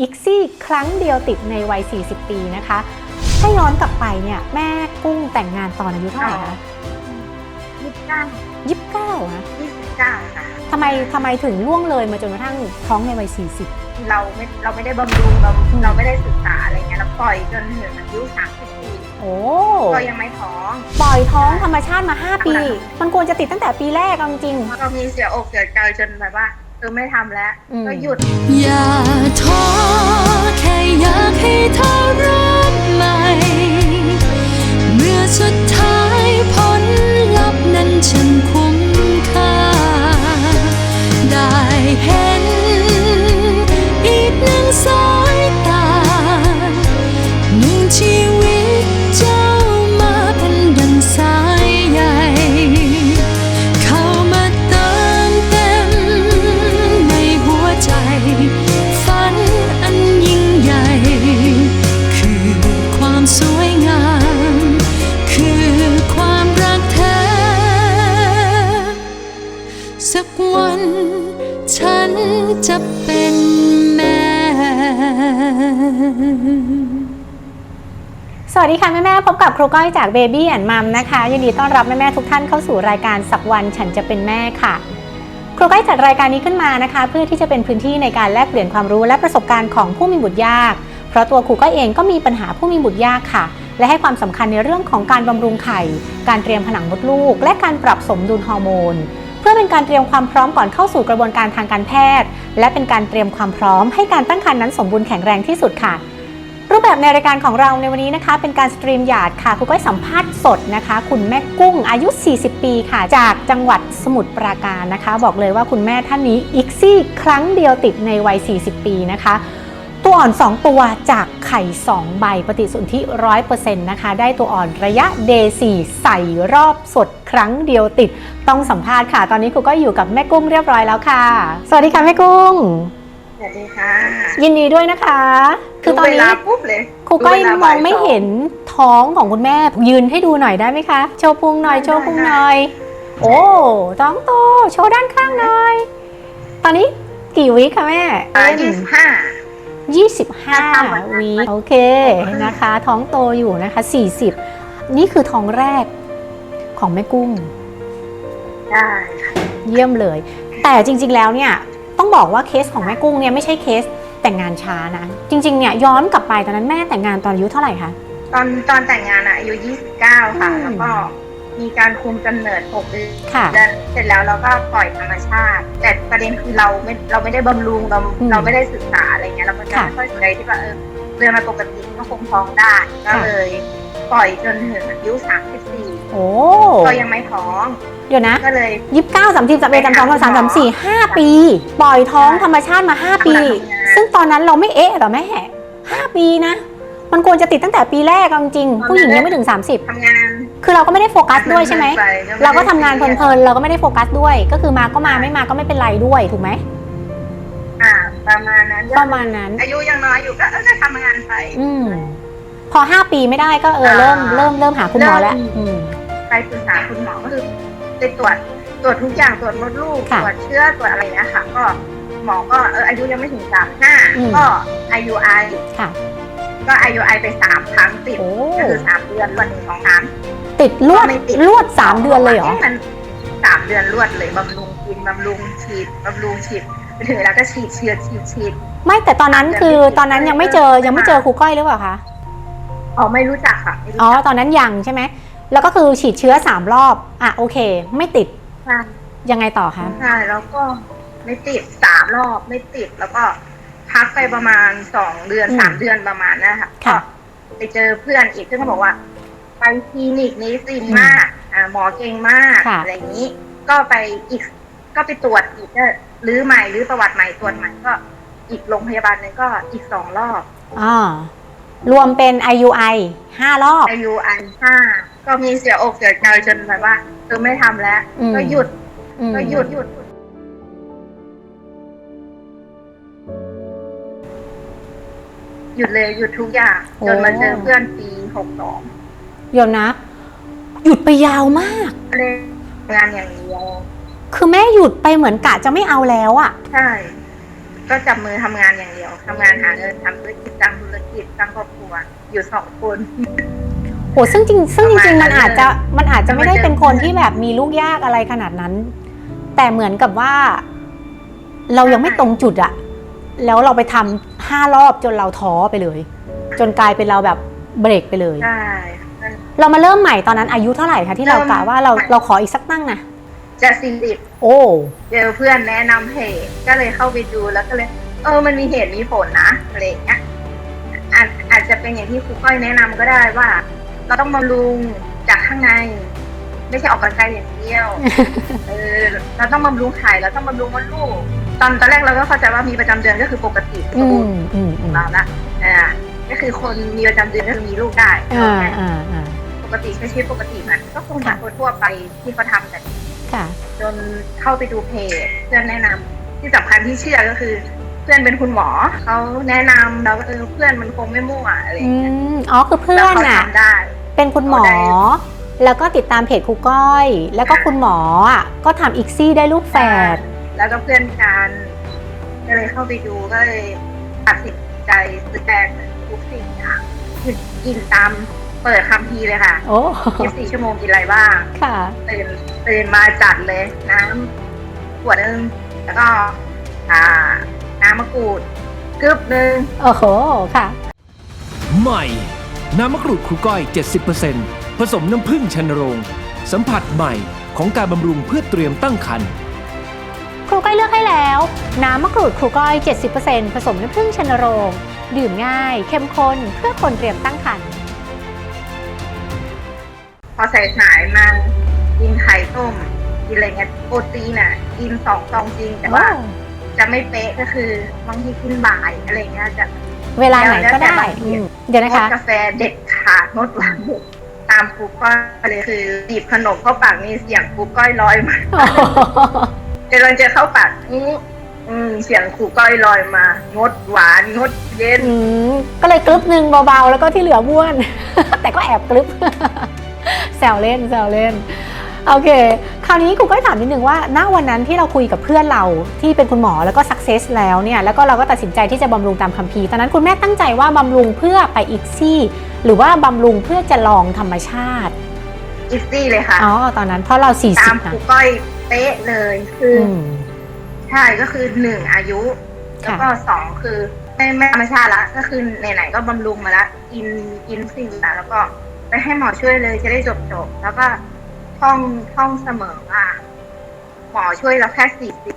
อีกซี่ครั้งเดียวติดในวัย 40 ปีนะคะ ถ้าย้อนกลับไปเนี่ย แม่กุ้งแต่งงานตอนอายุเท่าไหร่คะยี่สิบเก้ายี่สิบเก้าฮะยี่สิบเก้าค่ะทำไมทำไมถึงล่วงเลยมาจนกระทั่งท้องในวัยเราไม่เราไม่ได้บำรุงเราอืมเราไม่ได้ศึกษาอะไรเงี้ยเราปล่อยจนถึงอายุสามสิบปี40โอ้ก็ยังไม่ท้อง ปล่อยท้องธรรมชาติมา 5 ปี มันควรจะติดตั้งแต่ปีแรกเอาจริงก็มีเสียอกเสียใจจนแบบว่า เออไม่ทำแล้ว อืม ก็หยุด อย่าท้อแค่อยากให้เธอเริ่มใหม่ เมื่อสุดท้ายผลลัพธ์นั้นฉันคุ้มค่า ได้เห็นอีกหนึ่งสา ครูก้อยจาก Baby and Mom นะคะยินดีต้อนรับแม่แม่ๆทุกท่านเข้าสู่รายการสักวันฉันจะเป็นแม่ค่ะครูก้อยจัดรายการนี้ขึ้นมานะคะ เพื่อที่จะเป็นพื้นที่ในการแลกเปลี่ยนความรู้และประสบการณ์ของผู้มีบุตรยาก เพราะตัวครูก้อยเองก็มีปัญหาผู้มีบุตรยากค่ะ และให้ความสำคัญในเรื่องของการบำรุงไข่ การเตรียมผนังมดลูก และการปรับสมดุลฮอร์โมนเพื่อเป็นการเตรียมความพร้อมก่อนเข้าสู่กระบวนการทางการแพทย์ และเป็นการเตรียมความพร้อมให้การตั้งครรภ์นั้นสมบูรณ์แข็งแรงที่สุดค่ะ รูปแบบในรายการของเราในวันนี้นะคะ เป็นการสตรีมหยาดค่ะครูก้อยสัมภาษณ์สดนะคะ คุณแม่กุ้งอายุ 40 ปีค่ะ จากจังหวัดสมุทรปราการนะคะ บอกเลยว่าคุณแม่ท่านนี้อีกซี่ครั้งเดียวติดในวัย 40 ปีนะคะ ตัวอ่อน 2 ตัวจากไข่ 2 ใบปฏิสนธิ100%นะคะ ได้ตัวอ่อนระยะ Day 4ใส่รอบสดครั้งเดียวติดต้องสัมภาษณ์ค่ะ ตอนนี้ครูก็อยู่กับแม่กุ้งเรียบร้อยแล้วค่ะ สวัสดีค่ะแม่กุ้งสวัสดีค่ะ ยินดีด้วยนะคะ คือตอนดูเวนี้ลาปุ๊บเลยครูก้อยดูเวลามองไม่บ่ายสองเห็นท้องของคุณแม่ ยืนให้ดูหน่อยได้ไหมคะ โชว์พุงหน่อยได้โชว์พุงได้หน่อย โอ้ท้องโต โชว์ด้านข้างหน่อย ตอนนี้กี่วิคะแม่อ่ายี่สิบห้า25วีโอเคนะคะ ท้องโตอยู่นะคะ40นี่คือท้องแรกของแม่กุ้ง ได้ค่ะเยี่ยมเลย แต่จริงๆแล้วเนี่ยต้องบอกว่าเคสของแม่กุ้งเนี่ยไม่ใช่เคส แต่งงานช้านะ จริงๆเนี่ยย้อนกลับไปตอนนั้นแม่แต่งงานตอนอายุเท่าไหร่คะ ตอนตอนแต่งงานอะอายุยี่สิบเก้าค่ะ อืมแล้วก็มีการคุมกำเนิดหกเดือนค่ะเดือนเสร็จแล้วเราก็ปล่อยธรรมชาติ แต่ประเด็นคือเราไม่เราไม่ได้บำรุงเราอืมเราไม่ได้ศึกษาอะไรเงี้ยเราก็จะค่ะไม่ค่อยสนใจที่ว่าเออเดือนมาปกติก็คงท้องได้ก็ค่ะ เลยปล่อยจนถึงอายุสามสิบสี่โอ้ก็ยังไม่ท้องเดี๋ยวนะก็เลย ยี่สิบเก้าสามสิบสามเอ็ดสามสองสามสามสี่ห้าปี ปล่อยท้องธรรมชาติมาห้าปี ทำงาน ซึ่งตอนนั้นเราไม่เอ๊ะเหรอแม่ห้าปีนะ มันควรจะติดตั้งแต่ปีแรกเอาจริงๆผู้หญิงยังไม่ถึง 30ทำงาน คือเราก็ไม่ได้โฟกัสด้วยใช่ไหมปเราก็ทำงานเพลินๆ เราก็ไม่ได้โฟกัสด้วย ก็คือมาก็มาไม่มาก็ไม่เป็นไรด้วยถูกไหมอ่า ประมาณนั้น ประมาณนั้น อายุยังน้อยอยู่ก็เออก็ทำงานไป อืม พอ5ปีไม่ได้ก็เอออ่าเริ่มเริ่มเริ่มหาคุณหมอแล้วเริ่มอืมไปปรึกษาคุณหมอก็คือไปตรวจตรวจทุกอย่างตรวจมดลูกค่ะตรวจเชื้อตรวจอะไรอย่างเงี้ยค่ะก็ หมอก็เอออายุยังไม่ถึงสามห้าอืม ก็ IUI ค่ะ ก็ IUI ไปสามครั้งติดโอ้ ก็คือสามเดือนรวดหนึ่งสองครั้ง ติดลวดไม่ติด ลวด3เดือนเลยเหรอะมันสามเดือนรวดเลยบำรุงกินบำรุงฉีดบำรุงฉีดไปถึงแล้วก็ฉีดเชื้อฉีดฉีดไม่แต่ตอนนั้นคือแต่ไม่ติดตอนนั้นยังไม่เจอยังไม่เจอครูก้อยหรือเปล่าคะ อ๋อไม่รู้จักค่ะไม่รู้อ๋อ จักตอนนั้นยังใช่ไหม แล้วก็คือฉีดเชื้อ3รอบ อะโอเค ไม่ติด ใช่ยังไงต่อคะ ใช่แล้วก็ไม่ติดสา มรอบไม่ติด แล้วก็พักไปประมาณสองเดือนสามเดือนประมาณนั้นค่ะก็ไปเจอเพื่อนอีกซึ่งเขาบอกว่า ไปคลินิกนี้ซินมากอ่าหมอเก่งมากอะไรอย่างนี้ ก็ไปอีกก็ไปตรวจอีกก็หรือใหม่หรือประวัติใหม่ตรวจใหม่ก็อีกโรงพยาบาลหนึงก็อีกสองรอบ อ่ารวมเป็น IUI 5รอบ อายุอันห้าก็มีเสียอกเสียใจจนแบบว่าเออไม่ทำแล้ว อืม ก็หยุดอืมก็หยุดหยุด หยุดเลยหยุดทุกอย่าง จนมาเจอเพื่อนปีหกสองเดี๋ยวนะ หยุดไปยาวมากเลยงานอย่างเดียวคือแม่หยุดไปเหมือนกะจะไม่เอาแล้วอะใช่ ก็จับมือทำงานอย่างเดียวทำงานหาเงินทำธุรกิจสร้างธุรกิจสร้างครอบครัวอยู่สองคนโหซึ่งจริงซึ่งจริงๆประมันมาณนั้นอาจจะมันอาจจะไม่ได้แล้วมันจะเป็นคนที่แบบมีลูกยากอะไรขนาดนั้น แต่เหมือนกับว่า เรายังไม่ตรงจุดอะ แล้วเราไปทำห้ารอบจนเราท้อไปเลย จนกลายเป็นเราแบบเบรกไปเลย ใช่เรามาเริ่มใหม่ตอนนั้นอายุเท่าไหร่คะที่เราเริ่มกะว่าเราเราขออีกสักตั้งนะจะสี่สิบโอ้เจอเพื่อนแนะนำเพจก็เลยเข้าไปดูแล้วก็เลย เออมันมีเหตุมีผลนะอะไรอย่างเงี้ยอาจอาจจะเป็นอย่างที่ครูก้อยแนะนำก็ได้ว่า เราต้องบำรุงจากข้างใน ไม่ใช่ออกกำลังกายอย่างเดียว เออ เราต้องบำรุงไข่เราต้องบำรุงมดลูก ตอนตอนแรกเราก็เข้าใจว่ามีประจำเดือนก็คือปกติสอืมบูรมณ์อืมอืมเราละอ่าก็คือคนมีประจำเดือนก็คือมีลูกได้อ่าอ่าอ่าปกติใช้ชีวิตปกติมันก็คงเหมือนคนทั่วไปที่เขาทำกัน ค่ะ จนเข้าไปดูเพจเพื่อนแนะนำที่สำคัญที่เชื่อก็คือ เพื่อนเป็นคุณหมอเขาแนะนำแล้วก็เออเพื่อนมันคงไม่มั่วอะไรออืย่างเงี้ยมอ๋อคือเพื่แล้อวนเขาน่ะ ทำได้ เป็นคุณหมอ เขาได้แล้วก็ติดตามเพจครูก้อย แล้วก็คุณหมออะก็ทำอีกซี่ได้ลูกแฝด แล้วก็เพื่อนกันก็เลยเข้าไปดูก็เลยตัดสินใจซื้อแทนทุกสิ่งอย่างคือกินตามเปิดคัมภีร์เลยค่ะโอ้24ชั่วโมงกินอะไรบ้างค่ะตื่นตื่นมาจัดเลย น้ำขวดนึงแล้วก็อ่าน้ำมะกรูดกึบนึงโอ้โหค่ะ ใหม่ น้ำมะกรูดครูก้อย 70%ผสมน้ำผึ้งชันโรง สัมผัสใหม่ของการบำรุงเพื่อเตรียมตั้งครรภ์ ครูก้อยเลือกให้แล้ว น้ำมะกรูดครูก้อย 70%ผสมน้ำผึ้งชนโรง ดื่มง่าย เข้มข้นเพื่อคนเตรียมตั้งครรภ์พอใส่สายมันกินไข่ต้มกินอะไรเงี้ยโปรตีนอะ กินสองซองจริงแต่ว่า จะไม่เป๊ะก็คือบางทีกินบ่ายอะไรเงี้ยจะเวลาไหนก็ได้แล้วแต่บางทีอืมเดี๋ยวงนะดคะกาแฟเด็ดขาดงดหวานเด็ดตามครูก้อยเลยคือหยิบขนมเข้าปากนี่เสียงครูก้อยลอยมา เจริญจะเข้าปากอืมอืมเสียงครูก้อยลอยมา งดหวาน งดเย็น อืมก็เลยกรึบหนึ่งเบาๆ แล้วก็ที่เหลือบ้วน แต่ก็แอบกรึบ แซวเล่นแซวเล่น โอเค คราวนี้ครูก็ถามนิดนึงว่า ณ วันนั้นที่เราคุยกับเพื่อนเราที่เป็นคุณหมอแล้วก็สักเซสแล้วเนี่ย แล้วก็เราก็ตัดสินใจที่จะบำรุงตามคัมภีร์ ตอนนั้นคุณแม่ตั้งใจว่าบำรุงเพื่อไปอีกซี่ หรือว่าบำรุงเพื่อจะลองธรรมชาติ อีซี่เลยค่ะ อ๋อ ตอนนั้นเพราะเราตาม40คนะรูก้อย เป๊ะเลยคืออือมใช่ก็คือหนึ่งอายุค่ะแล้วก็สองคือไม่ไม่ธรรมชาติละก็คือไหนๆก็บำรุงมาละกินกินสิ่งละแล้วก็ไปให้หมอช่วยเลยจะได้จบจบๆแล้วก็ท่องท่องเสมอว่า หมอช่วยเราแค่สี่สิบ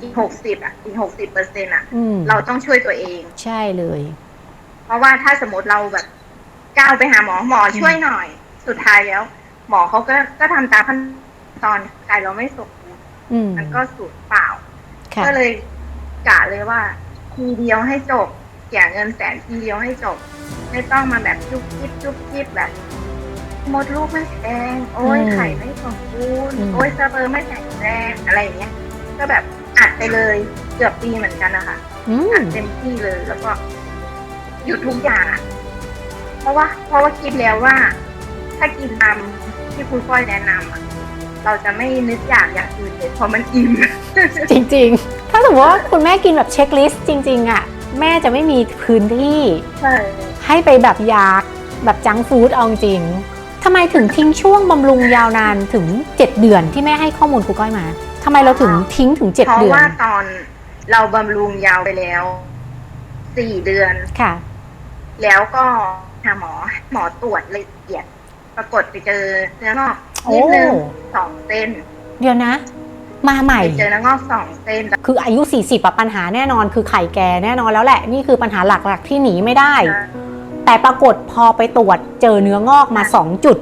อีกหกสิบอะอีกหกสิบเปอร์เซ็นต์อะอืมเราต้องช่วยตัวเอง ใช่เลย เพราะว่าถ้าสมมติเราแบบก้าวไปหาหมอหมอช่วยหน่อย สุดท้ายแล้ว หมอเขาก็ก็ทำตามขั้น ตอนกายเราไม่สมบูรณ์อืมมันก็สูญเปล่าค่ะก็เลยกะเลยว่าทีเดียวให้จบเสียเงินแสนทีเดียวให้จบ ไม่ต้องมาแบบจุบจิบจุบจิบแบบมดลูกไม่แข็งแรงโอ้ยอืมไข่ไม่สมบูรณ์อืมโอ้ยสเปิร์มไม่แข็งแรงอะไรอย่างเงี้ย ก็แบบอัดไปเลยเกือบปีเหมือนกันนะคะอืมอัดเต็มที่เลยแล้วก็หยุดทุกอย่างอะเพราะว่า เพราะว่าคิดแล้วว่า ถ้ากินตามที่คุณก้อยแนะนำอะ เราจะไม่นึกอยากอย่างอื่นเลยเพราะมันอิ่ม จริงๆ ถ้าสมมติว่าคุณแม่กินแบบเช็คลิสต์จริง ๆอะแม่จะไม่มีพื้นที่ใช่ให้ไปแบบอยากแบบจังก์ฟู้ดเอาจริงทำไมถึงทิ้งช่วงบำรุงยาวนานถึง 7 เดือนที่แม่ให้ข้อมูลครูก้อยมาทำไมเราถึงทิ้งถึงเพ7ราะเดือนว่าตอนเราบำรุงยาวไปแล้วสี่เดือนค่ะ แล้วก็หาหมอหมอตรวจละเอียด ปรากฏไปเจอเนื้องอกโอ้ นิดนึงสองเส้นเดี๋ยวนะ มาใหม่ไปเจอเนื้องอกสองเส้นคืออายุ 40อะปัญหาแน่นอนคือไข่แก่แน่นอนแล้วแหละ นี่คือปัญหาหลักๆที่หนีไม่ได้นะแต่ปรากฏพอไปตรวจเจอเนื้องอกมา 2 จุด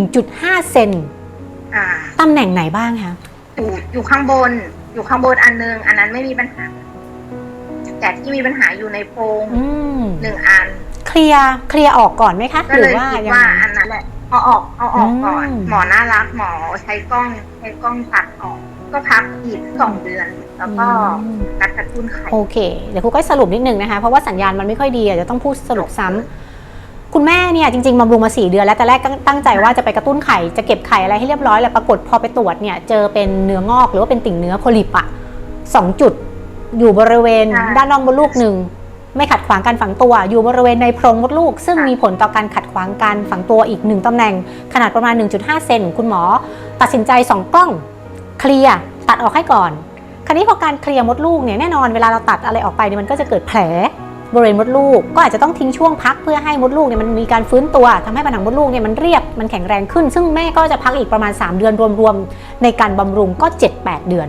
1.5 เซนอ่าตำแหน่งไหนบ้างคะอยู่อยู่ข้างบน อยู่ข้างบนอันนึง อันนั้นไม่มีปัญหา แต่ที่มีปัญหาอยู่ในโพรงอืมหนึ่งอัน เคลียร์เคลียร์ออกก่อนไหมคะก็หรืเลอยว่าคิดยังว่าไงอันนั้นแหละ เอาออกเอาออกก่อน อืม หมอน่ารักหมอใช้กล้องใช้กล้องตัดออก ก็พักอีกสองเดือน แล้วก็อืม นัดกระตุ้นไข่ โอเค เดี๋ยวครูก็สรุปนิดนึงนะคะ เพราะว่าสัญญาณมันไม่ค่อยดีอาจจะต้องพูดสรุปซ้ำคุณแม่เนี่ยจริงๆบำรุงมา4เดือนแล้วแต่แรกตั้งใจว่าจะไปกระตุ้นไข่จะเก็บไข่อะไรให้เรียบร้อยแล้วปรากฏพอไปตรวจเนี่ยเจอเป็นเนื้องอกหรือว่าเป็นติ่งเนื้อโพลิปอะสองจุดอยู่บริเวณใช่ ด้านนอกมดลูกหนึ่ง ไม่ขัดขวางการฝังตัวอยู่บริเวณในโพรงมดลูก ซึ่งมีผลต่อการขัดขวางการฝังตัวอีกหนึ่งตำแหน่ง ขนาดประมาณ 1.5 เซนคุณหมอ ตัดสินใจส่องกล้องเคลียร์ตัดออกให้ก่อน คราวนี้พอการเคลียร์มดลูกเนี่ยแน่นอนเวลาเราตัดอะไรออกไปเนี่ยมันก็จะเกิดแผลบริเวณมดลูกก็อาจจะต้องทิ้งช่วงพักเพื่อให้มดลูกเนี่ยมันมีการฟื้นตัวทำให้ผนังมดลูกเนี่ยมันเรียบมันแข็งแรงขึ้น ซึ่งแม่ก็จะพักอีกประมาณ 3 เดือนรวมๆในการบำรุงก็ 7-8 เดือน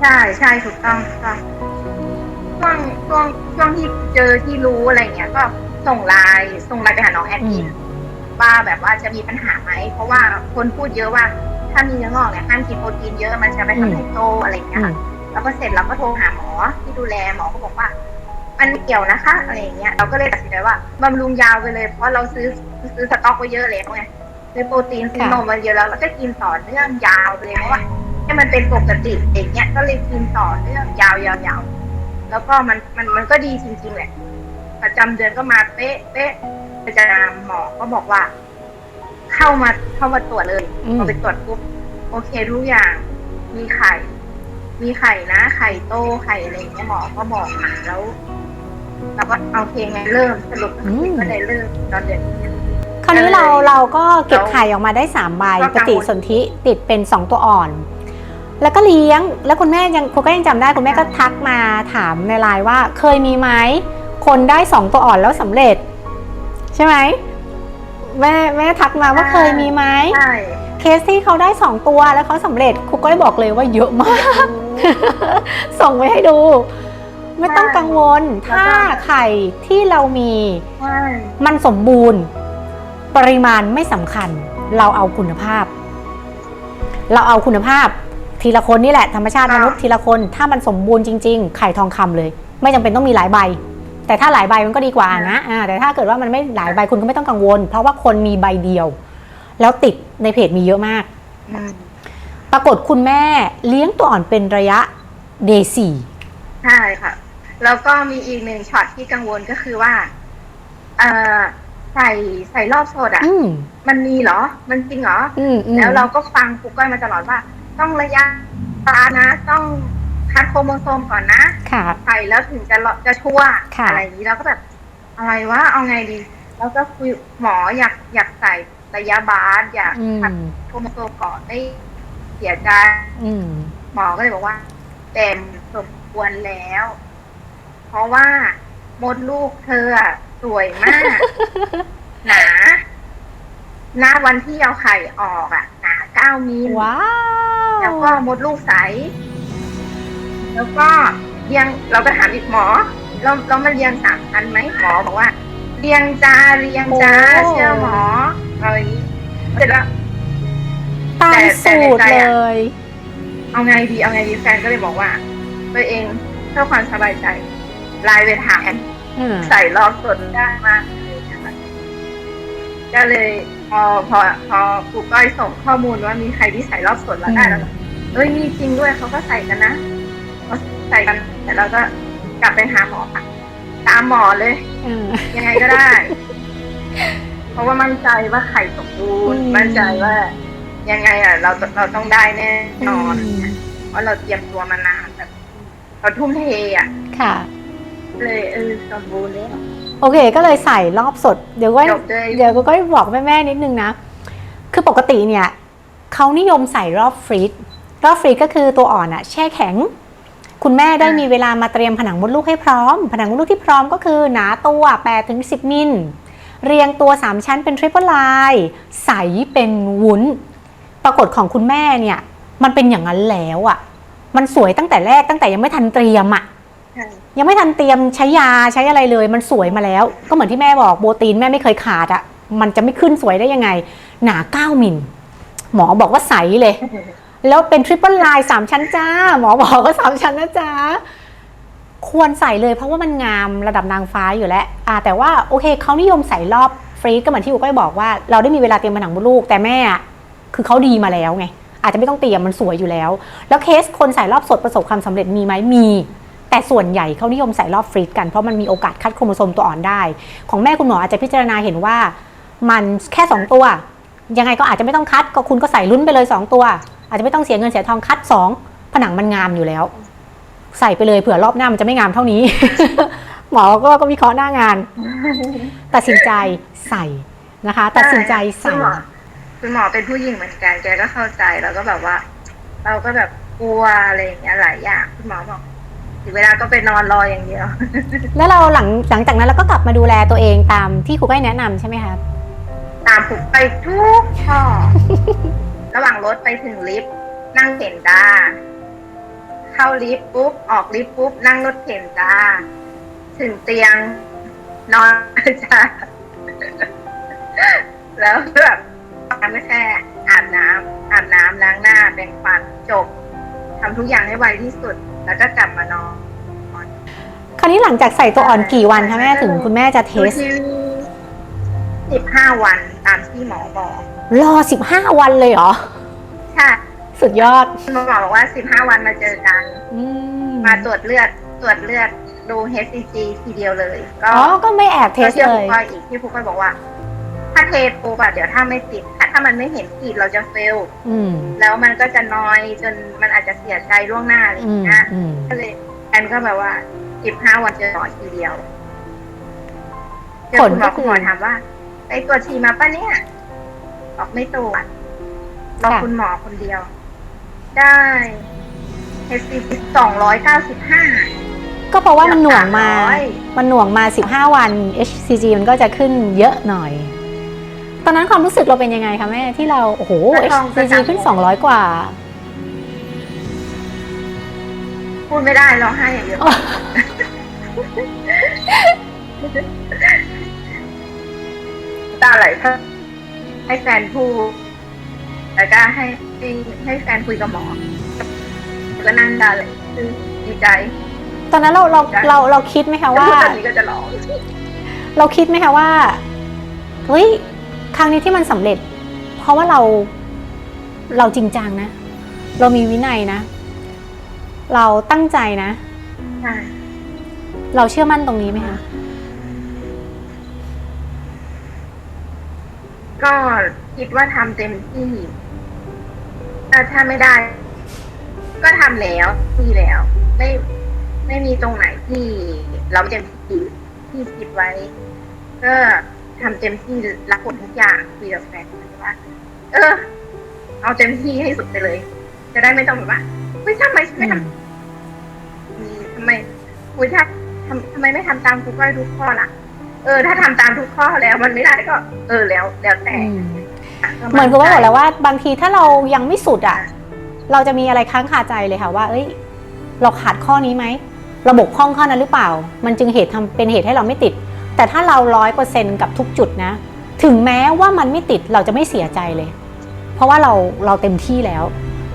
ใช่ใช่ถูกต้องถูกต้อง ช่วงช่วงช่วงที่เจอที่รู้อะไรเงี้ยก็ส่งไลน์ส่งไลน์ไปหาน้องแอดมินอืมว่าแบบว่าจะมีปัญหาไหมเพราะว่าคนพูดเยอะว่า ถ้ามีเนื้องอกเนี่ยห้ามกินโปรตีนเยอะมันจะไปทำให้โตอะไรเงี้ยค่ะแล้วก็เสร็จเราก็โทรหาหมอที่ดูแลหมอก็บอกว่ามันไม่เกี่ยวนะคะอะไรอย่างเงี้ยเราก็เลยตัดสินใจว่าบำรุงยาวไปเลย เพราะเราซื้อซื้อสต็อกไว้เยอะแล้วไงซื้อโปรตีนซื้อนมมาเยอะแล้วเราก็กินต่อเนื่องยาวไปเลยเพราะว่าให้มันเป็นปกติอย่างเงี้ยก็เลยกินต่อเนื่องยาวยาวยาว แล้วก็มันมันมันก็ดีจริงๆแหละ ประจำเดือนก็มาเป๊ะเป๊ะประจำหมอก็บอกว่า เข้ามาเข้ามาตรวจเลยอืมพอไปตรวจปุ๊บโอเคทุกอย่างมีไข่ มีไข่นะ ไข่โตไข่อะไรอย่างเงี้ยหมอก็บอกมาแล้วเราก็เอาเคไงเริ่มสรุปก็คือก็ได้เริ่มตอนเดือนนี้คราวนี้เราก็เลยเราก็เก็บเราไข่ออกมาได้3ใบก็ปกังวลฏิสนธิติดเป็น2ตัวอ่อน แล้วก็เลี้ยง แล้วคุณแม่ยังคุณก็ยังจำได้คุณแม่ก็ทักมาถามในไลน์ว่า เคยมีไหมคนได้2ตัวอ่อนแล้วสำเร็จ ใช่ไหมแม่แม่ทักมาว่าเคยมีไหมใช่เคสที่เขาได้2ตัวแล้วเขาสำเร็จครูก็ได้บอกเลยว่าเยอะมาก ส่งไว้ให้ดู ไม่ต้องกังวล ถ้าไข่ที่เรามีใช่มันสมบูรณ์ ปริมาณไม่สำคัญ เราเอาคุณภาพ เราเอาคุณภาพ ทีละคนนี่แหละธรรมชาติมนุษย์ทีละคนถ้ามันสมบูรณ์จริง ๆ ไข่ทองคำเลย ไม่จำเป็นต้องมีหลายใบ แต่ถ้าหลายใบมันก็ดีกว่านะอ่าแต่ถ้าเกิดว่ามันไม่หลายใบคุณก็ไม่ต้องกังวล เพราะว่าคนมีใบเดียว แล้วติดในเพจมีเยอะมากอืมปรากฏคุณแม่เลี้ยงตัวอ่อนเป็นระยะเดสี่ใช่ค่ะ แล้วก็มีอีกหนึ่งช็อตที่กังวลก็คือว่าเอ่อใส่ใส่รอบโซดอะอืมมันมีเหรอ มันจริงเหรออืมอืมแล้วเราก็ฟังครูก้อยมาตลอดว่า ต้องระยะตานะ ต้องคัดโครโมโซมก่อนนะค่ะ ใส่แล้วถึงจะรอจะชั่วค่ะ อะไรอย่างนี้เราก็แบบอะไรวะเอาไงดีแล้วก็คุยหมออยากอยากใส่ระยะบาสอยากอืคัดม โครโมโซมก่อนไม่เสียใจ อืม หมอก็เลยบอกว่าเต็มสมควรแล้ว เพราะว่ามดลูกเธออะสวยมาก หนา หน้าวันที่เอาไข่ออกอะหนาเก้ามิลว้าวแล้วก็มดลูกใส แล้วก็เรียงเราก็ถามอีกหมอ เราเรามาเรียงสามชั้นไหมหมอบอกว่าเรียงจ้าเรียงจ้าเชื่อหมออะไรอย่างนี้เสร็จแล้วตามแต่แต่สูตรในใจเลอะยเอาไงดีเอาไงดีแฟนก็เลยบอกว่า ตัวเองเพื่อความสบายใจไลน์ไปถามอืมใส่รอบสดได้มากเลยนะคะก็เลยพ อพอพอครูก้อยส่งข้อมูลว่ามีใครที่ใส่รอบสดแล้วได้แล้วก็เอ้ยมีจริงด้วยเขาก็ใส่กันนะเขาใส่กันแต่เราก็กลับไปหาหมอค่ะ ตามหมอเลยอืมยังไงก็ได้ เพราะว่ามั่นใจว่าไข่สมบูรณ์อืมมั่นใจว่า ยังไงอะ เราเราต้องได้แน่นอนอืมเพราะเราเตรียมตัวมานานแบบเราทุ่มเทอะ ค่ะ เลยเออสมบูรณ์แล้ว โอเค ก็เลยใส่รอบสด เดี๋ยวก็จบด้วยเดี๋ยวก็บอกแม่ๆนิดนึงนะ คือปกติเนี่ยเขานิยมใส่รอบฟรีซรอบฟรีซก็คือตัวอ่อนอะแช่แข็ง คุณแม่ได้มีเวลามาเตรียมผนังมดลูกให้พร้อม ผนังมดลูกที่พร้อมก็คือหนาตัว8ถึง10 มิล เรียงตัว 3 ชั้นเป็นทริปเปิลไลน์ใสเป็นวุ้น ปรากฏของคุณแม่เนี่ย มันเป็นอย่างนั้นแล้วอะมันสวยตั้งแต่แรกตั้งแต่ยังไม่ทันเตรียมอะใช่ ยังไม่ทันเตรียมใช้ยาใช้อะไรเลย มันสวยมาแล้ว ก็เหมือนที่แม่บอกโบตีนแม่ไม่เคยขาดอะมันจะไม่ขึ้นสวยได้ยังไง หนา9มิลหมอบอกว่าใสเลย แล้วเป็นทริปเปิลไลน์สามชั้นจ้า หมอบอกว่าสามชั้นนะจ๊ะควรใส่เลยเพราะว่ามันงามระดับนางฟ้าอยู่แล้วอ่าแต่ว่าโอเคเขานิยมใส่รอบฟรีก็เหมือนที่อุก้อยบอกว่าเราได้มีเวลาเตรียมผนังมดลูกแต่แม่อะคือเขาดีมาแล้วไง อาจจะไม่ต้องเตรียมมันสวยอยู่แล้ว แล้วเคสคนใส่รอบสดประสบความสำเร็จมีไหมมี แต่ส่วนใหญ่เขานิยมใส่รอบฟรีซกันเพราะมันมีโอกาสคัดโครโมโซมตัวอ่อนได้ ของแม่คุณหมออาจจะพิจารณาเห็นว่า มันแค่ 2 ตัว ยังไงก็อาจจะไม่ต้องคัดก็คุณก็ใส่ลุ้นไปเลย 2 ตัว อาจจะไม่ต้องเสียเงินเสียทองคัด 2 ผนังมันงามอยู่แล้ว ใส่ไปเลยเผื่อรอบหน้ามันจะไม่งามเท่านี้ หมอก็ก็วิเคราะห์หน้างานตัดสินใจใส่นะคะ ตัดสินใจใส่ณหมอคุณหมอเป็นผู้หญิงเหมือนกันแกก็เข้าใจแล้วก็แบบว่า เราก็แบบกลัวอะไรอย่างเงี้ยหลายอย่างคุณหมอบอก ถึงเวลาก็ไปนอนรออย่างเดียว แล้วเราหลังหลังจากนั้นเราก็กลับมาดูแลตัวเองตามที่ครูก้อยแนะนำใช่ไหมคะตามผมไปทุกช่อระหว่างรถไปถึงลิฟต์นั่งเข็นจ้า เข้าลิฟต์ปุ๊บ ออกลิฟต์ปุ๊บ นั่งรถเข็นจ้า ถึงเตียง นอนจ้า แล้วแบบทำก็แค่อาบน้ำอาบน้ำล้างหน้าแปรงฟันจบทำทุกอย่างให้ไวที่สุด แล้วก็กลับมานอนคราวนี้หลังจากใส่ตัวอ่อนกี่วันคะแม่ถึงคุณแม่จะเทสสิบห้าวันตามที่หมอบอก รอ15วันเลยเหรอใช่สุดยอดหมอบอกว่าสิบห้าวันมาเจอกันอืมมาตรวจเลือดตรวจเลือดดู HCG ทีเดียวเลย ก็อ๋อก็ไม่แอบเทสก็ชื่อเลครูยก้อยอีกที่ครูก้อยบอกว่า ถ้าเทสปุ๊บอะเดี๋ยวถ้าไม่ติดถ้า ถ้ามันไม่เห็นขีดเราจะเฟลอืมแล้วมันก็จะน้อยจนมันอาจจะเสียใจล่วงหน้าอะไรออืย่างมเงี้ยอืมก็เลยแอนก็แบบว่าสิบห้าวันเจอหมอทีเดียวเจอผลคุณหมก็อคือคุณหมอถามว่าไปตรวจฉี่มาปะเนี่ยบอกไม่ตรวจรอคุณหมอคนเดียว ได้ HCG สองร้อยเก้าสิบห้าก็เพราะว่ามันหน่วงมาเกือบสามร้อยมันหน่วงมา 15 วัน HCG มันก็จะขึ้นเยอะหน่อย ตอนนั้นความรู้สึกเราเป็นยังไงคะแม่ที่เราโอ้โห HCG ขึ้น 200 กว่า พูดไม่ได้ร้องไห้อย่างเดียวอ๋อตาไหลเพิ่มให้แฟนพูดแล้วก็ให้ให้ให้แฟนคุยกับหมอแล้วก็นั่งตาไหลคือดีใจ ตอนนั้นเราเราเราเราคิดไหมคะว่าพูดแบบนี้ก็จะร้องเราคิดไหมคะว่าเฮ้ย ครั้งนี้ที่มันสำเร็จ เพราะว่าเราเราจริงจังนะ เรามีวินัยนะ เราตั้งใจนะใช่เราเชื่อมั่นตรงนี้ไหมคะก็คิดว่าทำเต็มที่ถ้าถ้าไม่ได้ ก็ทำแล้วที่แล้ว ไม่ไม่มีตรงไหนที่เราเต็มที่ที่คิดไว้ ก็ ทำเต็มที่รับผลทุกอย่างคุยกับแฟนว่า เออ เอาเต็มที่ให้สุดไปเลย จะได้ไม่ต้องแบบว่าเฮ้ยทำไมฉันไม่ทำมีทำไมคุยถ้าทำทำไมไม่ทำตามทุกข้อทุกข้อล่ะ เออ ถ้าทำตามทุกข้อแล้วมันไม่ได้ก็ เออแล้ว แล้วแต่อืมเหมือนกับว่าบอกแล้วว่า บางทีถ้าเรายังไม่สุดอะ เราจะมีอะไรค้างคาใจเลยค่ะว่า เอ้ย เราขาดข้อนี้ไหมเราบกพร่องข้อนั้นหรือเปล่า มันจึงเหตุทำเป็นเหตุให้เราไม่ติด แต่ถ้าเราร้อยเปอร์เซ็นกับทุกจุดนะ ถึงแม้ว่ามันไม่ติดเราจะไม่เสียใจเลย เพราะว่าเราเราเต็มที่แล้ว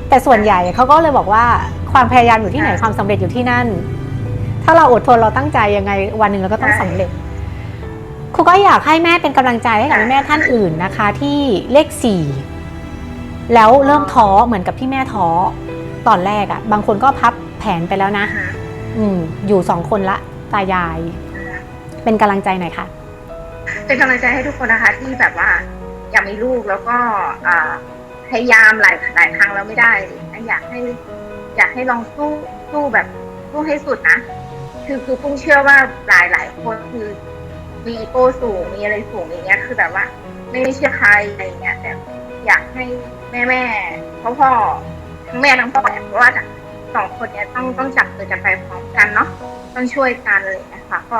แต่ส่วนใหญ่เขาก็เลยบอกว่าความพยายามอยู่ที่ไหนความสำเร็จอยู่ที่นั่น ถ้าเราอดทนเราตั้งใจยังไงวันหนึ่งเราก็ต้องสำเร็จครูก็อยากให้แม่เป็นกำลังใจให้กับแม่ๆท่านอื่นนะคะ ที่เลขสี่แล้วเริ่มท้อเหมือนกับที่แม่ท้อตอนแรกอะ่ะบางคนก็พับแผนไปแล้วนะอ่าฮะอืมอยู่สองคนละตายายอ่าฮะ เป็นกำลังใจหน่อยค่ะ เป็นกำลังใจให้ทุกคนนะคะ ที่แบบว่าอยากมีลูกแล้วก็พยายามหลายหลายครั้งแล้วไม่ได้อยากให้ อยากให้ลองสู้สู้แบบสู้ให้สุดนะคือคือปุ้งเชื่อว่าหลายหลายคนคือมีอีโก้สูงมีอะไรสูงอย่างเงี้ย คือแบบว่า ไม่เชื่อใครอะไรอย่างเงี้ยแต่อยากให้แม่แม่พ่อพ่อทั้งแม่ทั้งพ่อเนี่ยเพราะว่าสองคนเนี้ยต้องต้องจับมือกันไปพร้อมกันเนาะต้องช่วยกันเลยนะคะก็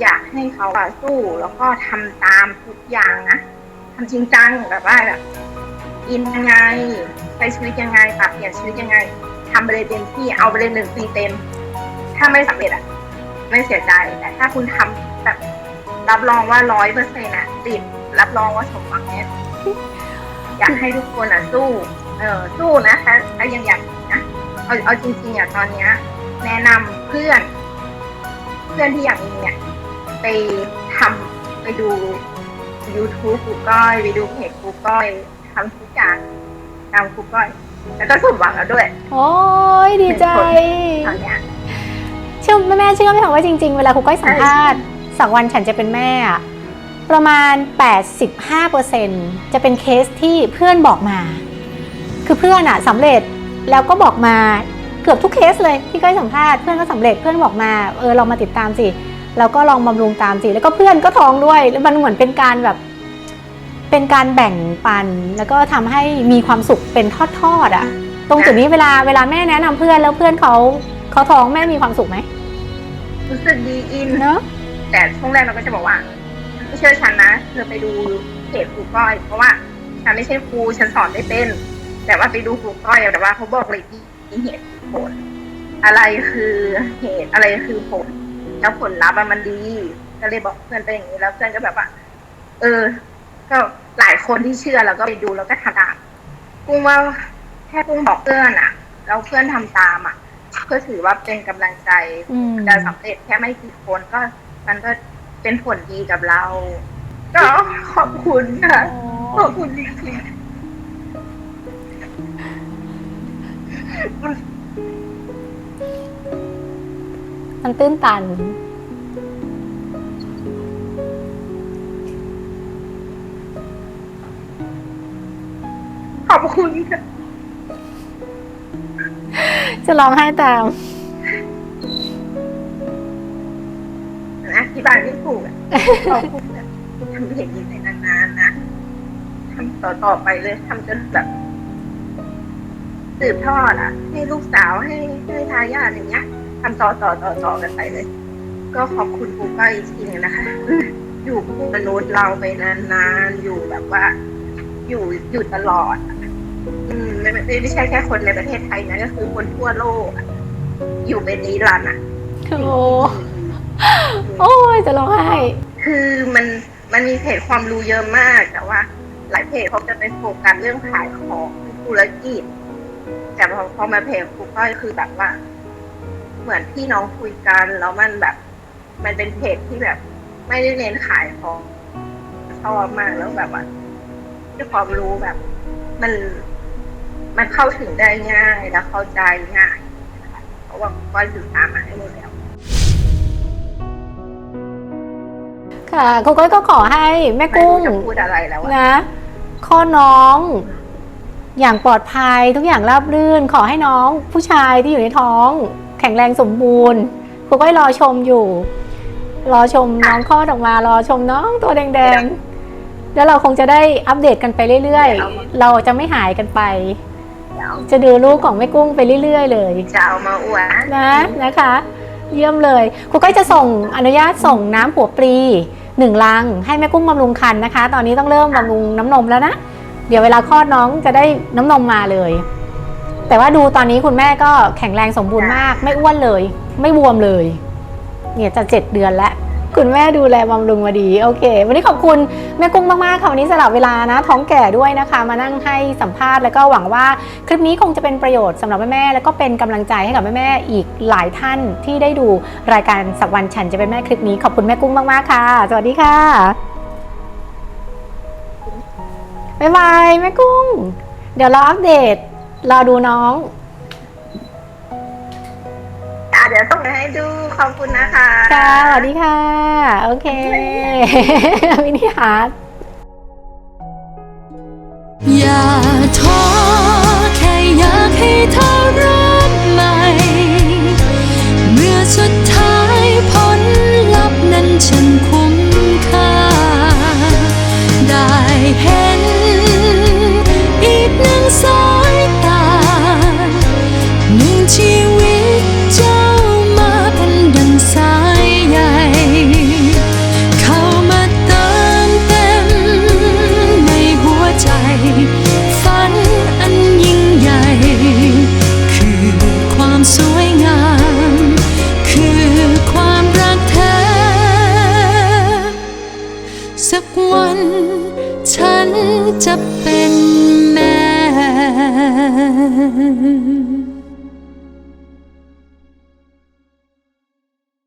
อยากให้เขาอะสู้แล้วก็ทำตามทุกอย่างนะทำจริงจังแบบว่าแบบอินยังไงใช้ชีวิตยังไงปรับเปลี่ยนชีวิตยังไงทำไปเลยเต็มที่เอาไปเลยหนึ่งปีเต็ม ถ้าไม่สำเร็จอะไม่เสียใจแต่ถ้าคุณทำแบบรับรองว่าร้อยเปอร์เซ็นต์อะติดรับรองว่าสมหวังแน่อยากให้ทุกคนอะสู้ เออสู้นะคะถ้ายังอยากนะเอาเอาจริงๆอะตอนเนี้ย แนะนำเพื่อน เพื่อนที่อยากมีเนี่ย ไปทำไปดู YouTube ครูก้อยไปดูเพจครูก้อยทำทุกอย่างตามครูก้อย แล้วก็สมหวังแล้วด้วยโอ้ยดีใจ ตอนเนี้ย เชื่อแม่แม่เชื่อไหมคะว่าจริงๆ เวลาครูก้อยสัมภาษณ์สักวันฉันจะเป็นแม่อะประมาณ 85%จะเป็นเคสที่เพื่อนบอกมา คือเพื่อนอะสำเร็จแล้วก็บอกมาเกือบทุกเคสเลยที่ก้อยสัมภาษณ์เพื่อนก็สำเร็จเพื่อนบอกมาเออลองมาติดตามสิ แล้วก็ลองบำรุงตามสิแล้วก็เพื่อนก็ท้องด้วยแล้วมันเหมือนเป็นการแบบ เป็นการแบ่งปัน แล้วก็ทำให้มีความสุขเป็นทอดๆอะ่ะ ตรงจุดนี้เวลาเวลาแม่แนะนำเพื่อนแล้วเพื่อนเขาเขาท้องแม่มีความสุขไหมรู้สึกดีอินเนาะแต่ช่วงแรกเราก็จะบอกว่าไม่เชื่อฉันนะเธอไปดูเพจครูก้อย เพราะว่าฉันไม่ใช่ครูฉันสอนไม่เป็น แต่ว่าไปดูครูก้อยแต่ว่าเขาบอกเลยที่เหตุผล อะไรคือเหตุอะไรคือผล แล้วผลลัพธ์อะมันดี ก็เลยบอกเพื่อนไปอย่างนี้แล้วเพื่อนก็แบบว่า เออ ก็หลายคนที่เชื่อแล้วก็ไปดูแล้วก็ทำตามกุ้งว่าแค่กุ้งบอกเพื่อนอะแล้วเพื่อนทำตามอะก็ถือว่าเป็นกำลังใจอืมจะสำเร็จแค่ไม่กี่คนก็ มันก็เป็นผลดีกับเรา ก็ขอบคุณค่ะขอบคุณจริง มันตื้นตันๆขอบคุณค่ะจะร้องไห้ตามนะที่บ้านไม่ถูกอะขอบคุณนะทำเพจนี้ไปนานๆนะทำต่อต่อๆไปเลยทำจนแบบสืบทอดอะ ให้ลูกสาวให้ให้ทายาทอย่างเงี้ย ทำต่อต่อต่อต่อกันไปเลย ก็ขอบคุณครูก้อยอีกทีหนึงนะคะ อยู่คู่มนุษย์เราไปนานๆ อยู่แบบว่า อยู่อยู่ตลอดอะอืมไม่ไม่ไม่ใช่แค่คนในประเทศไทยนะก็คือคนทั่วโลกอะอยู่เป็นนิรันดร์อะ โอ้โอ้ยจะร้องไห้คือมันมันมีเพจความรู้เยอะมาก แต่ว่า หลายเพจเขาจะไปโฟกัสเรื่องขายของธุรกิจ แต่พอพอมาเพจครูก้อยคือแบบว่า เหมือนพี่น้องคุยกันแล้วมันแบบ มันเป็นเพจที่แบบ ไม่ได้เน้นขายของชอบมากแล้วแบบว่าด้วยความรู้แบบ มันมันเข้าถึงได้ง่ายแล้วเข้าใจง่ายนะคะเพราะว่าครูก้อยสื่อสารมาให้หมดแล้วค่ะครูก้อยก็ขอให้แม่ไม่กุ้รู้งจะพูดอะไรแล้วอะนะข้อน้อง อย่างปลอดภัยทุกอย่างราบรื่น ขอให้น้องผู้ชายที่อยู่ในท้องแข็งแรงสมบูรณ์ครูก้อยรอชมอยู่ รอชมน้องคลอดออกมารอชมน้องตัวแดงๆ แล้วเราคงจะได้อัปเดตกันไปเรื่อยๆ เราจะไม่หายกันไปเดี๋ยวจะดูลูกของแม่กุ้งไปเรื่อย ๆ เลยจะเอามาอวดนะนะคะ เยี่ยมเลยครูก้อยจะส่งอนุญาตส่งน้ำหัวปลีหนึ่งลังให้แม่กุ้งบำรุงคันนะคะ ตอนนี้ต้องเริ่มบำรุงน้ำนมแล้วนะ เดี๋ยวเวลาคลอดน้องจะได้น้ำนมมาเลย แต่ว่าดูตอนนี้คุณแม่ก็แข็งแรงสมบูรณ์มาก ไม่อ้วนเลย ไม่บวมเลย เนี่ยจะเจ็ดเดือนแล้ว คุณแม่ดูแลบำรุงมาดี โอเค วันนี้ขอบคุณแม่กุ้งมากๆค่ะวันนี้สลับเวลานะ ท้องแก่ด้วยนะคะ มานั่งให้สัมภาษณ์แล้วก็หวังว่าคลิปนี้คงจะเป็นประโยชน์สำหรับแม่ๆแล้วก็เป็นกำลังใจให้กับแม่ๆอีกหลายท่านที่ได้ดูรายการสักวันฉันจะเป็นแม่คลิปนี้ขอบคุณแม่กุ้งมากๆค่ะ สวัสดีค่ะบ๊ายบายแม่กุ้ง เดี๋ยวรออัปเดต รอดูน้อง อะเดี๋ยวส่งมาให้ดูขอบคุณนะคะค่ะสวัสดีค่ะ โอเคมินิฮาร์ดอย่าท้อแค่อยากให้เธอเริ่ม